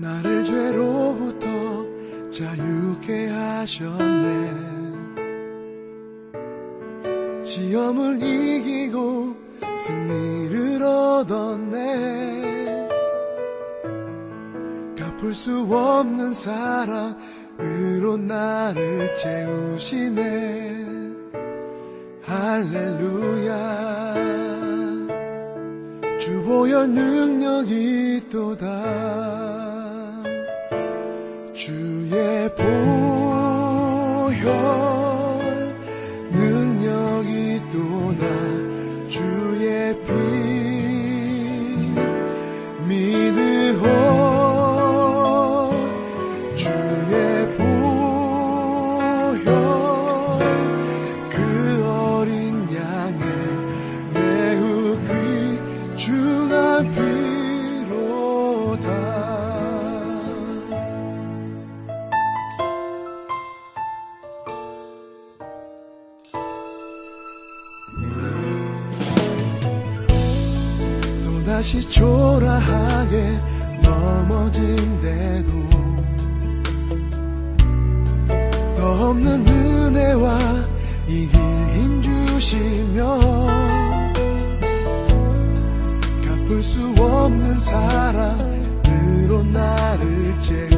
나를 죄로부터 자유케 하셨네. 시험을 이기고 승리를 얻었네. 갚을 수 없는 사랑으로 나를 채우시네. 할렐루야. 주보혈 능력이 또다 주의 다시 초라하게 넘어진대도 더 없는 은혜와 이길 힘 주시며 갚을 수 없는 사랑으로 나를 채우